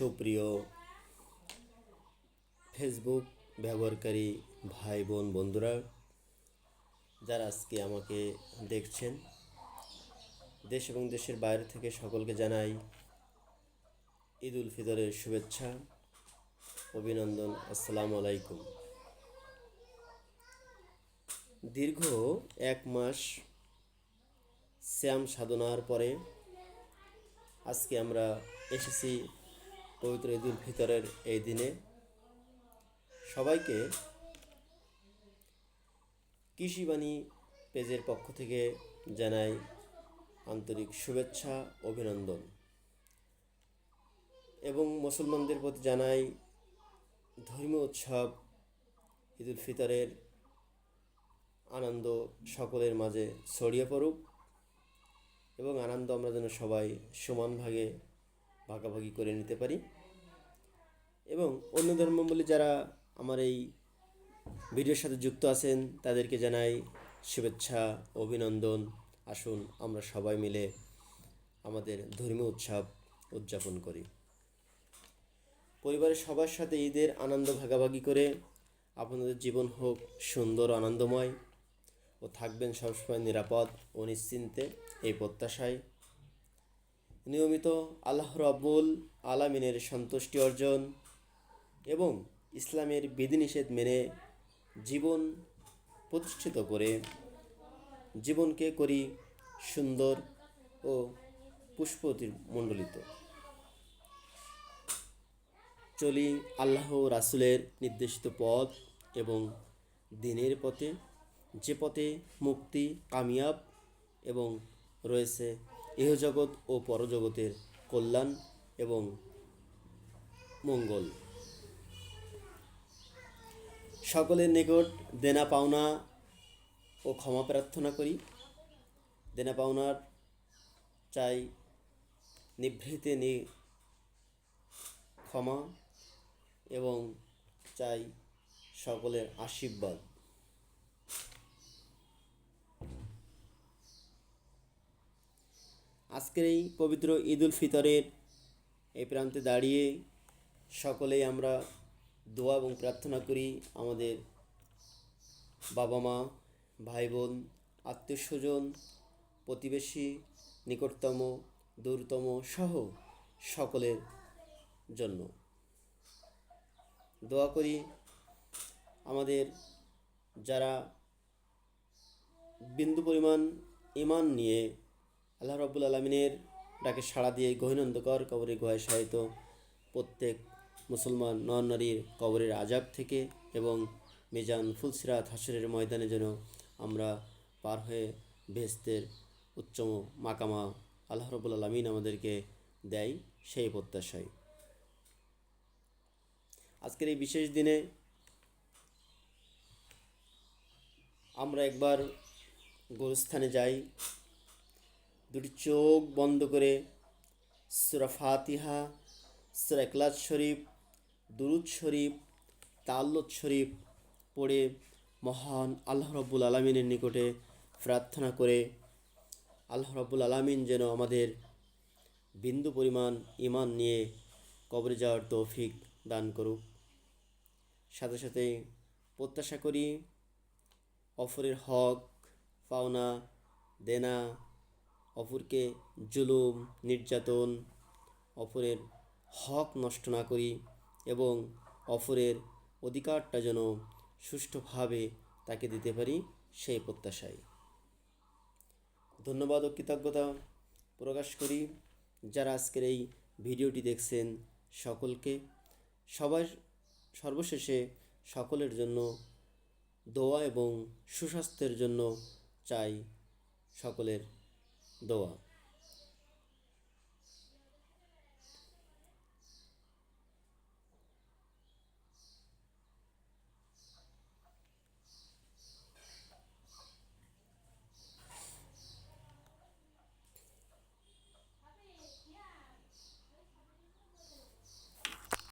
সুপ্রিয় ফেসবুক ব্যবহারকারী ভাই বোন বন্ধুরা, যারা আজকে আমাকে দেখছেন, দেশ এবং দেশের বাইরে থেকে সকলকে জানাই ঈদ উল ফিতরের শুভেচ্ছা, অভিনন্দন, আসসালামু আলাইকুম। দীর্ঘ এক মাস শ্যাম সাধনার পরে আজকে আমরা এসেছি পবিত্র ঈদ উল ফিতরের এই দিনে সবাইকে কৃষিবাণী পেজের পক্ষ থেকে জানাই আন্তরিক শুভেচ্ছা, অভিনন্দন। এবং মুসলমানদের প্রতি জানাই ধর্মীয় উৎসব, ঈদ উল ফিতরের আনন্দ সকলের মাঝে ছড়িয়ে পড়ুক এবং আনন্দ আমরা যেন সবাই সমান ভাগে ভাগাভাগি করে নিতে পারি। এবং অন্য ধর্মাবলী যারা আমার এই ভিডিওর সাথে যুক্ত আছেন, তাদেরকে জানাই শুভেচ্ছা, অভিনন্দন। আসুন আমরা সবাই মিলে আমাদের ধর্মীয় উৎসব উদযাপন করি। পরিবারের সবার সাথে ঈদের আনন্দ ভাগাভাগি করে আপনাদের জীবন হোক সুন্দর, আনন্দময় ও থাকবেন সবসময় নিরাপদ ও নিশ্চিন্তে এই প্রত্যাশায়। নিয়মিত আল্লাহ রব্বুল আলামিনের সন্তুষ্টি অর্জন এবং ইসলামের বিধিনিষেধ মেনে জীবন প্রতিষ্ঠিত করে জীবনকে করি সুন্দর ও পুষ্পতি মণ্ডলিত চলি আল্লাহ রাসুলের নির্দেশিত পথ এবং দিনের পথে যে পথে মুক্তি কামিয়াব এবং রয়েছে ইহজগৎ ও পরজগতের কল্যাণ এবং মঙ্গল। সকলের নিকট দেনা পাওনা ও ক্ষমা প্রার্থনা করি। দেনা পাওনার চাই নিভৃতে নি ক্ষমা এবং চাই সকলের আশীর্বাদ। আজকের এই পবিত্র ঈদ উল ফিতরের এই প্রান্তে দাঁড়িয়ে সকলেই আমরা দোয়া এবং প্রার্থনা করি আমাদের বাবা মা ভাই বোন আত্মীয় স্বজন প্রতিবেশী, নিকটতম, দূরতম সহ সকলের জন্য। দোয়া করি আমাদের যারা বিন্দু পরিমাণ ইমান নিয়ে আল্লাহ রব্বুল আলমিনের ডাকে সাড়া দিয়ে গহিনন্দকর কবরে গুহায় সাহিত প্রত্যেক মুসলমান, নর নারীর কবরের আজাব থেকে এবং মিজান ফুলসিরাত হাসরের ময়দানে যেন আমরা পার হয়ে ভেস্তের উচ্চম মাকামা আল্লাহ রব্বুল আলমিন আমাদেরকে দেয় সেই প্রত্যাশায়। আজকের এই বিশেষ দিনে আমরা একবার গোরস্থানে যাই দুটি চোখ বন্ধ করে সুরা ফাতিহা, সুরা একলাজ শরীফ, দুরুদ শরীফ তাল্লত শরীফ পড়ে মহান আল্লাহ রব্বুল আলমিনের নিকটে প্রার্থনা করে, আল্লাহ রব্বুল আলমিন যেন আমাদের বিন্দু পরিমাণ ইমান নিয়ে কবরে যাওয়ার তৌফিক দান করুক। সাথে সাথে প্রত্যাশা করি, অফরের হক, পাওনা, দেনা অপরকে জুলুম, নির্যাতন, অপরের হক নষ্ট না করি এবং অপরের অধিকারটা যেন সুষ্ঠুভাবে তাকে দিতে পারি সেই প্রত্যাশায়। ধন্যবাদ ও কৃতজ্ঞতা প্রকাশ করি। যারা আজকের এই ভিডিওটি দেখছেন সকলকে, সবার সর্বশেষে সকলের জন্য দোয়া এবং সুস্বাস্থ্যের জন্য চাই সকলের। দোয়া